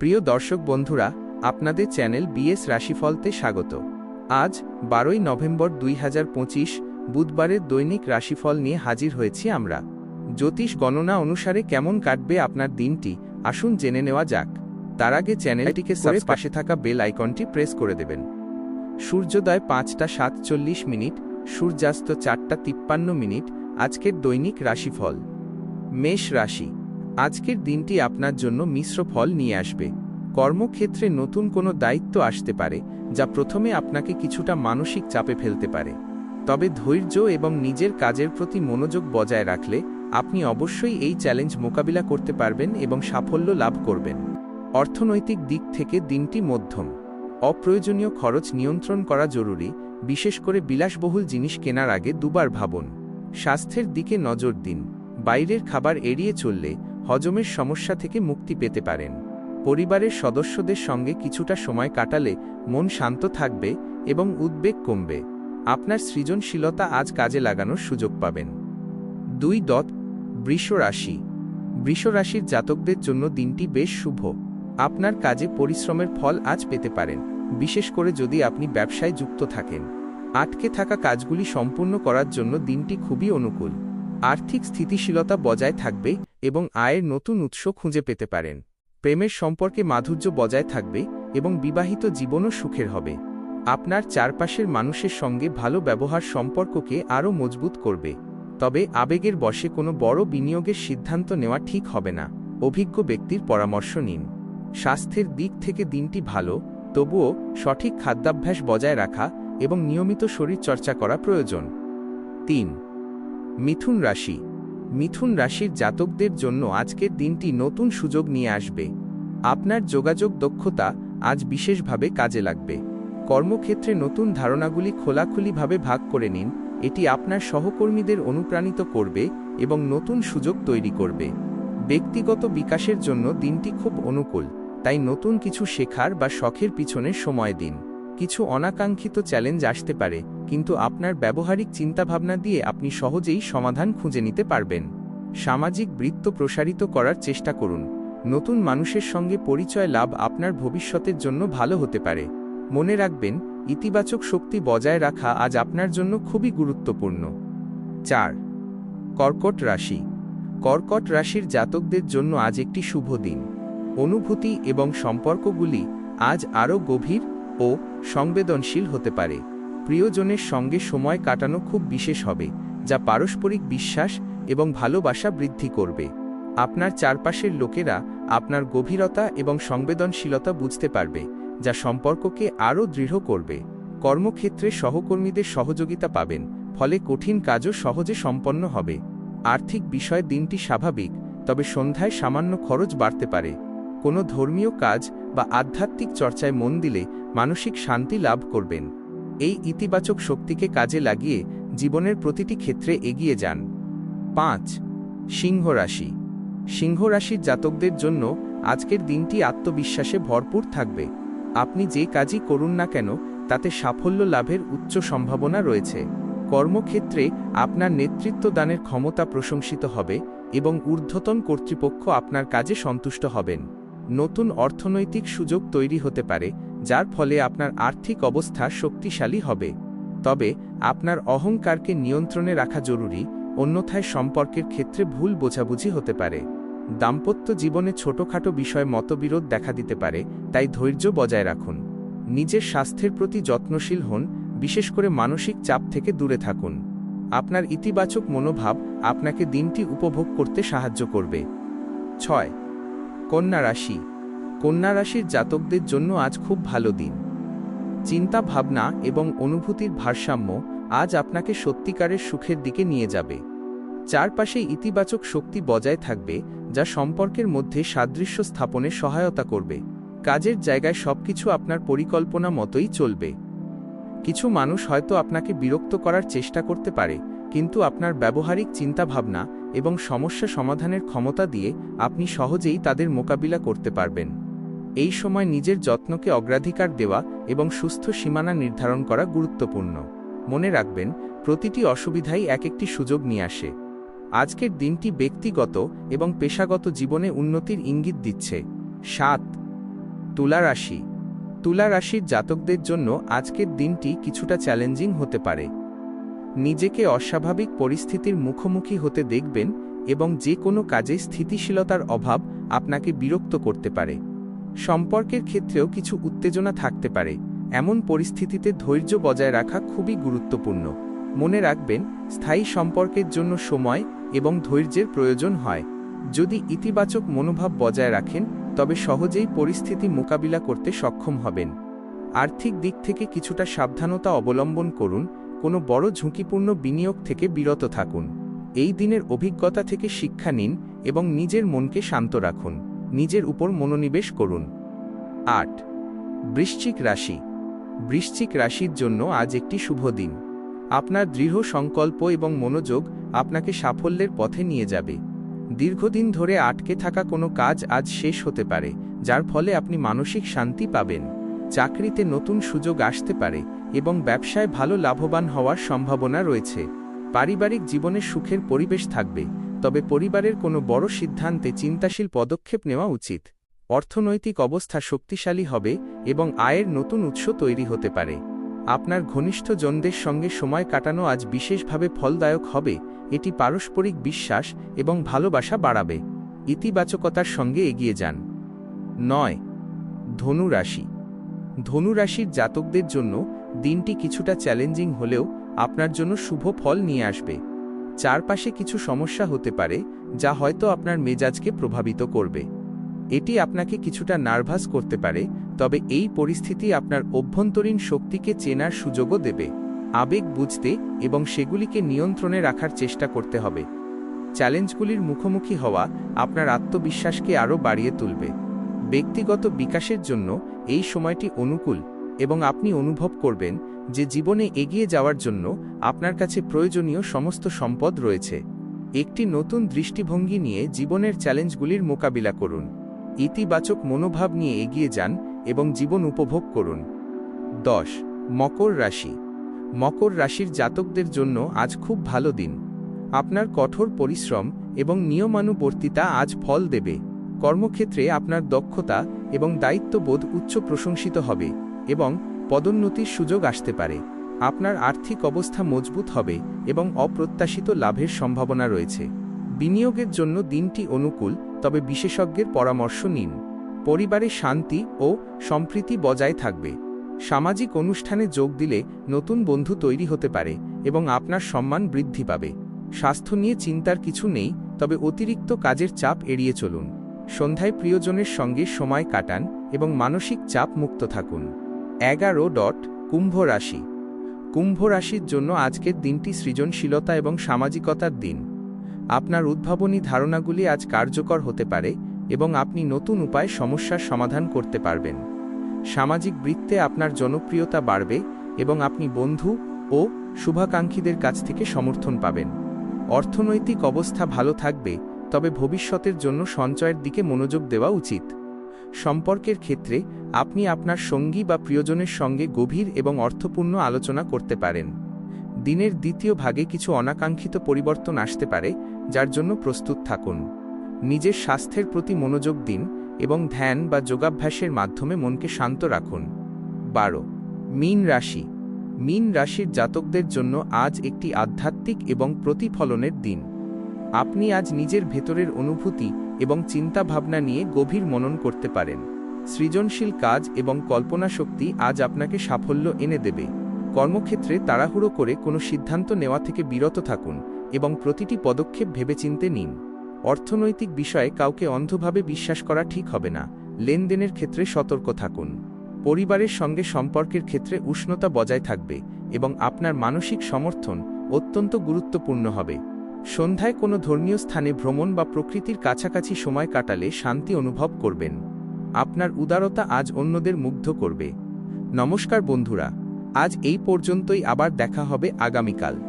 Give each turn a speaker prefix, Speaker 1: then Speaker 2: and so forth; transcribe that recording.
Speaker 1: প্রিয় দর্শক বন্ধুরা আপনাদের চ্যানেল বিএস রাশিফলতে স্বাগত। আজ বারোই নভেম্বর দুই হাজার পঁচিশ বুধবারের দৈনিক রাশিফল নিয়ে হাজির হয়েছি আমরা। জ্যোতিষ গণনা অনুসারে কেমন কাটবে আপনার দিনটি আসুন জেনে নেওয়া যাক। তার আগে চ্যানেলটিকে সাবস্ক্রাইব পাশে থাকা বেল আইকনটি প্রেস করে দেবেন। সূর্যোদয় পাঁচটা সাতচল্লিশ মিনিট সূর্যাস্ত চারটা তিপ্পান্ন মিনিট আজকের দৈনিক রাশিফল। মেষ রাশি। আজকের দিনটি আপনার জন্য মিশ্র ফল নিয়ে আসবে। কর্মক্ষেত্রে নতুন কোনো দায়িত্ব আসতে পারে, যা প্রথমে আপনাকে কিছুটা মানসিক চাপে ফেলতে পারে। তবে ধৈর্য এবং নিজের কাজের প্রতি মনোযোগ বজায় রাখলে আপনি অবশ্যই এই চ্যালেঞ্জ মোকাবিলা করতে পারবেন এবং সাফল্য লাভ করবেন। অর্থনৈতিক দিক থেকে দিনটি মধ্যম। অপ্রয়োজনীয় খরচ নিয়ন্ত্রণ করা জরুরি, বিশেষ করে বিলাসবহুল জিনিস কেনার আগে দুবার ভাবুন। স্বাস্থ্যের দিকে নজর দিন। বাইরের খাবার এড়িয়ে চললে হজমের সমস্যা থেকে মুক্তি পেতে পারেন। পরিবারের সদস্যদের সঙ্গে কিছুটা সময় কাটালে মন শান্ত থাকবে এবং উদ্বেগ কমবে। আপনার সৃজনশীলতা আজ কাজে লাগানোর সুযোগ পাবেন। দুই দত, বৃষ রাশি। বৃষ রাশির জাতকদের জন্য দিনটি বেশ শুভ। আপনার কাজে পরিশ্রমের ফল আজ পেতে পারেন, বিশেষ করে যদি আপনি ব্যবসায় যুক্ত থাকেন। আটকে থাকা কাজগুলি সম্পূর্ণ করার জন্য দিনটি খুবই অনুকূল। আর্থিক স্থিতিশীলতা বজায় থাকবে এবং আয়ের নতুন উৎস খুঁজে পেতে পারেন। প্রেমের সম্পর্কে মাধুর্য বজায় থাকবে এবং বিবাহিত জীবনও সুখের হবে। আপনার চারপাশের মানুষের সঙ্গে ভালো ব্যবহার সম্পর্ককে আরও মজবুত করবে। তবে আবেগের বশে কোনো বড় বিনিয়োগের সিদ্ধান্ত নেওয়া ঠিক হবে না। অভিজ্ঞ ব্যক্তির পরামর্শ নিন। স্বাস্থ্যের দিক থেকে দিনটি ভালো, তবুও সঠিক খাদ্যাভ্যাস বজায় রাখা এবং নিয়মিত শরীরচর্চা করা প্রয়োজন। তিন মিথুন রাশি। মিথুন রাশির জাতকদের জন্য আজকের দিনটি নতুন সুযোগ নিয়ে আসবে। আপনার যোগাযোগ দক্ষতা আজ বিশেষভাবে কাজে লাগবে। কর্মক্ষেত্রে নতুন ধারণাগুলি খোলাখুলিভাবে ভাগ করে নিন, এটি আপনার সহকর্মীদের অনুপ্রাণিত করবে এবং নতুন সুযোগ তৈরি করবে। ব্যক্তিগত বিকাশের জন্য দিনটি খুব অনুকূল, তাই নতুন কিছু শেখার বা শখের পিছনে সময় দিন। কিছু অনাকাঙ্ক্ষিত চ্যালেঞ্জ আসতে পারে কিন্তু আপনার ব্যবহারিক চিন্তাভাবনা দিয়ে আপনি সহজেই সমাধান খুঁজে নিতে পারবেন। সামাজিক বৃত্ত প্রসারিত করার চেষ্টা করুন। নতুন মানুষের সঙ্গে পরিচয় লাভ আপনার ভবিষ্যতের জন্য ভালো হতে পারে। মনে রাখবেন, ইতিবাচক শক্তি বজায় রাখা আজ আপনার জন্য খুবই গুরুত্বপূর্ণ। চার, কর্কট রাশি। কর্কট রাশির জাতকদের জন্য আজ একটি শুভ দিন। অনুভূতি এবং সম্পর্কগুলি আজ আরও গভীর ও সংবেদনশীল হতে পারে। প্রিয়জনের সঙ্গে সময় কাটানো খুব বিশেষ হবে, যা পারস্পরিক বিশ্বাস এবং ভালোবাসা বৃদ্ধি করবে। আপনার চারপাশের লোকেরা আপনার গভীরতা এবং সংবেদনশীলতা বুঝতে পারবে, যা সম্পর্ককে আরও দৃঢ় করবে। কর্মক্ষেত্রে সহকর্মীদের সহযোগিতা পাবেন, ফলে কঠিন কাজও সহজে সম্পন্ন হবে। আর্থিক বিষয়ে দিনটি স্বাভাবিক, তবে সন্ধ্যায় সামান্য খরচ বাড়তে পারে। কোনো ধর্মীয় কাজ বা আধ্যাত্মিক চর্চায় মন দিলে মানসিক শান্তি লাভ করবেন। এই ইতিবাচক শক্তিকে কাজে লাগিয়ে জীবনের প্রতিটি ক্ষেত্রে এগিয়ে যান। পাঁচ, সিংহ রাশি। সিংহ রাশির জাতকদের জন্য আজকের দিনটি আত্মবিশ্বাসে ভরপুর থাকবে। আপনি যে কাজই করুন না কেন, তাতে সাফল্য লাভের উচ্চ সম্ভাবনা রয়েছে। কর্মক্ষেত্রে আপনার নেতৃত্ব দানের ক্ষমতা প্রশংসিত হবে এবং ঊর্ধ্বতন কর্তৃপক্ষ আপনার কাজে সন্তুষ্ট হবেন। নতুন অর্থনৈতিক সুযোগ তৈরি হতে পারে যার ফলে আপনার আর্থিক অবস্থা শক্তিশালী হবে। তবে, আপনার অহংকারকে নিয়ন্ত্রণে রাখা জরুরি, অন্যথায় সম্পর্কের ক্ষেত্রে ভুল বোঝাবুঝি হতে পারে। দাম্পত্য জীবনে ছোটখাটো বিষয় মতবিরোধ দেখা দিতে পারে, তাই ধৈর্য বজায় রাখুন। নিজের স্বাস্থ্যের প্রতি যত্নশীল হন, বিশেষ করে মানসিক চাপ থেকে দূরে থাকুন। আপনার ইতিবাচক মনোভাব আপনাকে দিনটি উপভোগ করতে সাহায্য করবে। ছয়, কন্যা রাশি। কন্যা রাশির জাতকদের জন্য আজ খুব ভালো দিন। চিন্তা, ভাবনা এবং অনুভূতির ভারসাম্য আজ আপনাকে সত্যিকারের সুখের দিকে নিয়ে যাবে। চারপাশে ইতিবাচক শক্তি বজায় থাকবে, যা সম্পর্কের মধ্যে সাদৃশ্য স্থাপনে সহায়তা করবে। কাজের জায়গায় সবকিছু আপনার পরিকল্পনা মতোই চলবে। কিছু মানুষ হয়তো আপনাকে বিরক্ত করার চেষ্টা করতে পারে, কিন্তু আপনার ব্যবহারিক চিন্তাভাবনা এবং সমস্যা সমাধানের ক্ষমতা দিয়ে আপনি সহজেই তাদের মোকাবিলা করতে পারবেন। এই সময় নিজের যত্নকে অগ্রাধিকার দেওয়া এবং সুস্থ সীমানা নির্ধারণ করা গুরুত্বপূর্ণ। মনে রাখবেন, প্রতিটি অসুবিধাই এক একটি সুযোগ নিয়ে আসে। আজকের দিনটি ব্যক্তিগত এবং পেশাগত জীবনে উন্নতির ইঙ্গিত দিচ্ছে। সাত, তুলা রাশি। তুলা রাশির জাতকদের জন্য আজকের দিনটি কিছুটা চ্যালেঞ্জিং হতে পারে। নিজেকে অস্বাভাবিক পরিস্থিতির মুখোমুখি হতে দেখবেন এবং যে কোনো কাজে স্থিতিশীলতার অভাব আপনাকে বিরক্ত করতে পারে। সম্পর্কের ক্ষেত্রেও কিছু উত্তেজনা থাকতে পারে। এমন পরিস্থিতিতে ধৈর্য বজায় রাখা খুবই গুরুত্বপূর্ণ। মনে রাখবেন, স্থায়ী সম্পর্কের জন্য সময় এবং ধৈর্যের প্রয়োজন হয়। যদি ইতিবাচক মনোভাব বজায় রাখেন, তবে সহজেই পরিস্থিতি মোকাবিলা করতে সক্ষম হবেন। আর্থিক দিক থেকে কিছুটা সাবধানতা অবলম্বন করুন, কোনো বড় ঝুঁকিপূর্ণ বিনিয়োগ থেকে বিরত থাকুন। এই দিনের অভিজ্ঞতা থেকে শিক্ষা নিন এবং নিজের মনকে শান্ত রাখুন। নিজের উপর মনোনিবেশ করুন। আট। বৃশ্চিক রাশি। বৃশ্চিক রাশির জন্য আজ একটি শুভ দিন। আপনার দৃঢ় সংকল্প এবং মনোযোগ আপনাকে সাফল্যের পথে নিয়ে যাবে। দীর্ঘদিন ধরে আটকে থাকা কোনো কাজ আজ শেষ হতে পারে, যার ফলে আপনি মানসিক শান্তি পাবেন। চাকরিতে নতুন সুযোগ আসতে পারে এবং ব্যবসায় ভালো লাভবান হওয়ার সম্ভাবনা রয়েছে। পারিবারিক জীবনে সুখের পরিবেশ থাকবে তবে পরিবারের কোনো বড় সিদ্ধান্তে চিন্তাশীল পদক্ষেপ নেওয়া উচিত। অর্থনৈতিক অবস্থা শক্তিশালী হবে এবং আয়ের নতুন উৎস তৈরি হতে পারে। আপনার ঘনিষ্ঠ জনদের সঙ্গে সময় কাটানো আজ বিশেষভাবে ফলদায়ক হবে, এটি পারস্পরিক বিশ্বাস এবং ভালোবাসা বাড়াবে। ইতিবাচকতার সঙ্গে এগিয়ে যান। নয়, ধনুরাশি। ধনুরাশির জাতকদের জন্য দিনটি কিছুটা চ্যালেঞ্জিং হলেও আপনার জন্য শুভ ফল নিয়ে আসবে। চারপাশে কিছু সমস্যা হতে পারে, যা হয়তো আপনার মেজাজকে প্রভাবিত করবে। এটি আপনাকে কিছুটা নার্ভাস করতে পারে, তবে এই পরিস্থিতি আপনার অভ্যন্তরীণ শক্তিকে চেনার সুযোগও দেবে। আবেগ বুঝতে এবং সেগুলিকে নিয়ন্ত্রণে রাখার চেষ্টা করতে হবে। চ্যালেঞ্জগুলির মুখোমুখি হওয়া আপনার আত্মবিশ্বাসকে আরও বাড়িয়ে তুলবে। ব্যক্তিগত বিকাশের জন্য এই সময়টি অনুকূল এবং আপনি অনুভব করবেন যে জীবনে এগিয়ে যাওয়ার জন্য আপনার কাছে প্রয়োজনীয় সমস্ত সম্পদ রয়েছে। একটি নতুন দৃষ্টিভঙ্গি নিয়ে জীবনের চ্যালেঞ্জগুলির মোকাবিলা করুন। ইতিবাচক মনোভাব নিয়ে এগিয়ে যান এবং জীবন উপভোগ করুন। দশ, মকর রাশি। মকর রাশির জাতকদের জন্য আজ খুব ভালো দিন। আপনার কঠোর পরিশ্রম এবং নিয়মানুবর্তিতা আজ ফল দেবে। কর্মক্ষেত্রে আপনার দক্ষতা এবং দায়িত্ববোধ উচ্চ প্রশংসিত হবে এবং পদোন্নতির সুযোগ আসতে পারে। আপনার আর্থিক অবস্থা মজবুত হবে এবং অপ্রত্যাশিত লাভের সম্ভাবনা রয়েছে। বিনিয়োগের জন্য দিনটি অনুকূল, তবে বিশেষজ্ঞের পরামর্শ নিন। পরিবারে শান্তি ও সম্প্রীতি বজায় থাকবে। সামাজিক অনুষ্ঠানে যোগ দিলে নতুন বন্ধু তৈরি হতে পারে এবং আপনার সম্মান বৃদ্ধি পাবে। স্বাস্থ্য নিয়ে চিন্তার কিছু নেই, তবে অতিরিক্ত কাজের চাপ এড়িয়ে চলুন। সন্ধ্যায় প্রিয়জনের সঙ্গে সময় কাটান এবং মানসিক চাপ মুক্ত থাকুন। এগারো ডট কুম্ভ রাশি কুম্ভ রাশির জন্য আজকের দিনটি সৃজনশীলতা এবং সামাজিকতার দিন। আপনার উদ্ভাবনী ধারণাগুলি আজ কার্যকর হতে পারে এবং আপনি নতুন উপায়ে সমস্যার সমাধান করতে পারবেন। সামাজিক বৃত্তে আপনার জনপ্রিয়তা বাড়বে এবং আপনি বন্ধু ও শুভাকাঙ্ক্ষীদের কাছ থেকে সমর্থন পাবেন। অর্থনৈতিক অবস্থা ভালো থাকবে, তবে ভবিষ্যতের জন্য সঞ্চয়ের দিকে মনোযোগ দেওয়া উচিত। সম্পর্কের ক্ষেত্রে আপনি আপনার সঙ্গী বা প্রিয়জনের সঙ্গে গভীর এবং অর্থপূর্ণ আলোচনা করতে পারেন। দিনের দ্বিতীয় ভাগে কিছু অনাকাঙ্ক্ষিত পরিবর্তন আসতে পারে, যার জন্য প্রস্তুত থাকুন। নিজের স্বাস্থ্যের প্রতি মনোযোগ দিন এবং ধ্যান বা যোগাভ্যাসের মাধ্যমে মনকে শান্ত রাখুন। বারো, মীন রাশি। মীন রাশির জাতকদের জন্য আজ একটি আধ্যাত্মিক এবং প্রতিফলনের দিন। আপনি আজ নিজের ভেতরের অনুভূতি এবং চিন্তাভাবনা নিয়ে গভীর মনন করতে পারেন। সৃজনশীল কাজ এবং কল্পনা শক্তি আজ আপনাকে সাফল্য এনে দেবে। কর্মক্ষেত্রে তাড়াহুড়ো করে কোনো সিদ্ধান্ত নেওয়া থেকে বিরত থাকুন এবং প্রতিটি পদক্ষেপ ভেবেচিন্তে নিন। অর্থনৈতিক বিষয়ে কাউকে অন্ধভাবে বিশ্বাস করা ঠিক হবে না। লেনদেনের ক্ষেত্রে সতর্ক থাকুন। পরিবারের সঙ্গে সম্পর্কের ক্ষেত্রে উষ্ণতা বজায় থাকবে এবং আপনার মানসিক সমর্থন অত্যন্ত গুরুত্বপূর্ণ হবে। সন্ধ্যায় কোনো ধর্মীয় স্থানে ভ্রমণ বা প্রকৃতির কাছাকাছি সময় কাটালে শান্তি অনুভব করবেন। আপনার উদারতা আজ অন্যদের মুগ্ধ করবে। নমস্কার বন্ধুরা, আজ এই পর্যন্তই আবার দেখা হবে আগামীকাল।